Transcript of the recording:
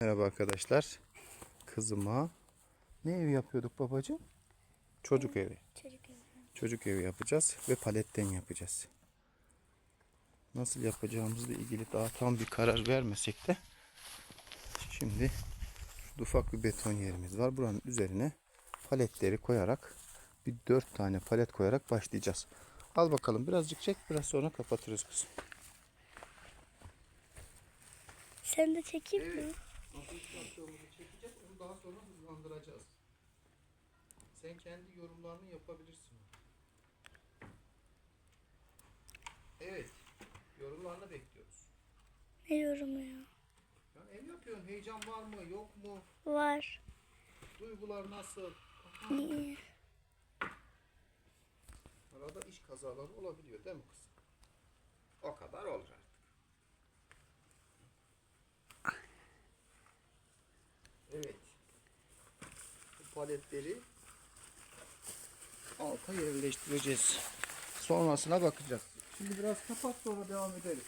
Merhaba arkadaşlar. Kızıma ne evi yapıyorduk babacığım? Çocuk evi. Çocuk evi. Çocuk evi yapacağız ve paletten yapacağız. Nasıl yapacağımızla ilgili daha tam bir karar vermesek de şimdi şurada ufak bir beton yerimiz var. Buranın üzerine paletleri koyarak bir dört tane palet koyarak başlayacağız. Al bakalım birazcık çek biraz sonra kapatırız kızım. Sen de çekeyim mi? Nasıl yaptığımızı çekeceğiz onu daha sonra hızlandıracağız. Sen kendi yorumlarını yapabilirsin. Evet. Yorumlarını bekliyoruz. Ne yorumu ya? Ya ev yapıyorsun. Heyecan var mı? Yok mu? Var. Duygular nasıl? İyi. Arada iş kazaları olabiliyor değil mi kızım? O kadar olur paletleri alta yerleştireceğiz. Sonrasına bakacağız. Şimdi biraz kapat sonra devam ederiz.